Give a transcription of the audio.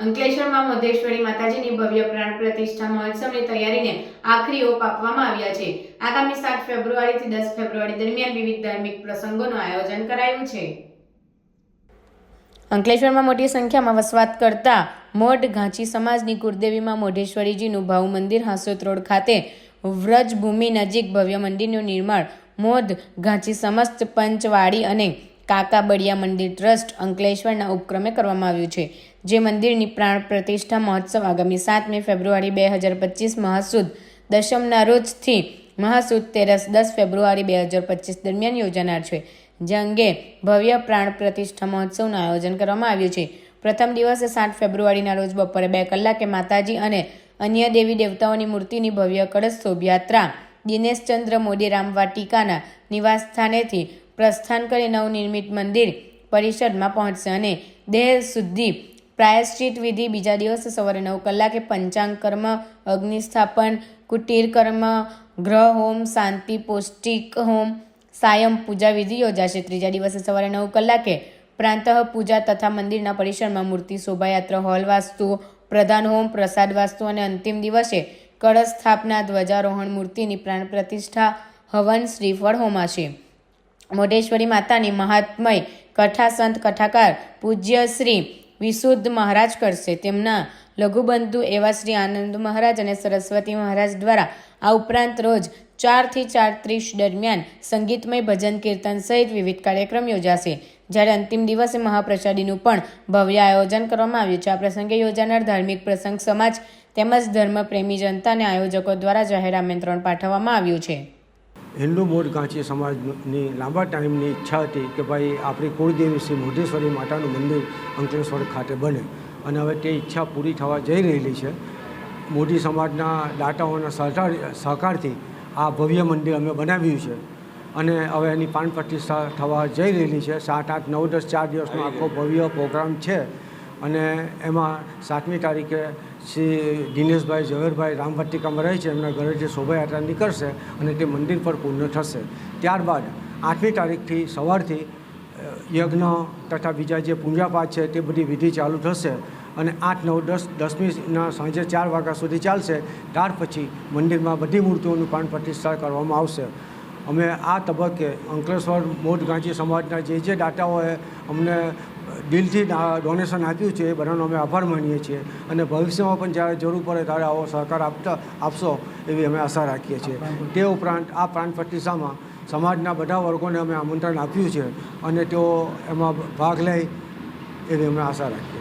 અંકલેશ્વરમાં મધેશ્વરી માતાજીની ભવ્ય પ્રાણ પ્રતિષ્ઠા મહોત્સવની તૈયારીને આખરી ઓપ આપવામાં આવ્યા છે. આગામી સાત ફેબ્રુઆરીથી દસ ફેબ્રુઆરી દરમિયાન વિવિધ ધાર્મિક પ્રસંગોનું આયોજન કરાયું છે. અંકલેશ્વરમાં મોટી સંખ્યામાં વસવાટ કરતા મોઢ ઘાંચી સમાજની કુળદેવીમાં મોઢેશ્વરીજીનું ભાવ મંદિર હાંસોત્રોડ ખાતે વ્રજભૂમિ નજીક ભવ્ય મંદિરનું નિર્માણ, મોઢ ઘાંચી સમસ્ત પંચવાડી અને કાકાબડિયા મંદિર ટ્રસ્ટ અંકલેશ્વરના ઉપક્રમે કરવામાં આવ્યું છે, જે મંદિરની પ્રાણ પ્રતિષ્ઠા મહોત્સવ આગામી સાતમી ફેબ્રુઆરી બે હજાર પચીસ મહાસુદ દશમના રોજથી મહાસુદ તેરસ દસ ફેબ્રુઆરી બે હજાર પચીસ દરમિયાન યોજાનાર છે, જે અંગે ભવ્ય પ્રાણ પ્રતિષ્ઠા મહોત્સવનું આયોજન કરવામાં આવ્યું છે. પ્રથમ દિવસે સાત ફેબ્રુઆરીના રોજ બપોરે બે કલાકે માતાજી અને અન્ય દેવી દેવતાઓની મૂર્તિની ભવ્ય કળશ શોભાયાત્રા દિનેશચંદ્ર મોદી નિવાસ સ્થાનેથી પ્રસ્થાન કરી નવનિર્મિત મંદિર પરિષદમાં પહોંચશે અને દેહ શુદ્ધિ પ્રાયશ્ચિત વિધિ બીજા દિવસે સવારે નવ કલાકે પંચાંગ કર્મ, અગ્નિસ્થાપન, કુટીર કર્મ, ગ્રહ હોમ, શાંતિ, પૌષ્ટિક હોમ, સાયમ પૂજા વિધિ યોજાશે. ત્રીજા દિવસે સવારે નવ કલાકે પ્રાંતઃ પૂજા તથા મંદિરના પરિસરમાં મૂર્તિ, શોભાયાત્રા, હોલ વાસ્તુ, પ્રધાન હોમ, પ્રસાદ વાસ્તુ અને અંતિમ દિવસે કળશ સ્થાપના, ધ્વજારોહણ, મૂર્તિની પ્રાણ પ્રતિષ્ઠા, હવન, શ્રીફળ હોમાશે. મોઢેશ્વરી માતાની મહાત્મય કથા સંત કથાકાર પૂજ્ય શ્રી વિશુદ્ધ મહારાજ કરશે. તેમના લઘુબંધુ એવા શ્રી આનંદ મહારાજ અને સરસ્વતી મહારાજ દ્વારા આ ઉપરાંત રોજ ચારથી ચાર ત્રીસ દરમિયાન સંગીતમય ભજન કીર્તન સહિત વિવિધ કાર્યક્રમ યોજાશે. જ્યારે અંતિમ દિવસે મહાપ્રસાદીનું પણ ભવ્ય આયોજન કરવામાં આવ્યું છે. આ પ્રસંગે યોજાનાર ધાર્મિક પ્રસંગ સમાજ તેમજ ધર્મપ્રેમી જનતાને આયોજકો દ્વારા જાહેર આમંત્રણ પાઠવવામાં આવ્યું છે. હિન્દુ મોડ ગાંચી સમાજની લાંબા ટાઈમની ઈચ્છા હતી કે ભાઈ આપણી કુળદેવી શ્રી મોઢેશ્વરી માતાનું મંદિર અંકલેશ્વર ખાતે બને. અને હવે તે ઈચ્છા પૂરી થવા જઈ રહેલી છે. મોદી સમાજના દાતાઓના સહકાર સહકારથી આ ભવ્ય મંદિર અમે બનાવ્યું છે. અને હવે એની પાન પ્રતિષ્ઠા થવા જઈ રહેલી છે. સાત આઠ નવ દસ ચાર દિવસનો આખો ભવ્ય પ્રોગ્રામ છે. અને એમાં સાતમી તારીખે શ્રી દિનેશભાઈ ઝવેરભાઈ રામભટ્ટિકામાં રહે છે, એમના ઘરેથી શોભાયાત્રા નીકળશે અને તે મંદિર પર પૂર્ણ થશે. ત્યારબાદ આઠમી તારીખથી સવારથી યજ્ઞ તથા બીજા જે પૂજાપાઠ છે તે બધી વિધિ ચાલુ થશે અને આઠ, નવ, દસ, દસમીના સાંજે ચાર વાગ્યા સુધી ચાલશે. ત્યાર પછી મંદિરમાં બધી મૂર્તિઓનું પ્રાણ પ્રતિષ્ઠા કરવામાં આવશે. અમે આ તબક્કે અંકલેશ્વર મોટ ગાંચી સમાજના જે જે દાતાઓએ અમને દિલથી ડોનેશન આપ્યું છે એ બધાનો અમે આભાર માનીએ છીએ. અને ભવિષ્યમાં પણ જ્યારે જરૂર પડે ત્યારે આવો સહકાર આપતા, આપશો એવી અમે આશા રાખીએ છીએ. તે ઉપરાંત આ પ્રાંત પ્રતિષ્ઠામાં સમાજના બધા વર્ગોને અમે આમંત્રણ આપ્યું છે અને તેઓ એમાં ભાગ લે એવી અમે આશા રાખીએ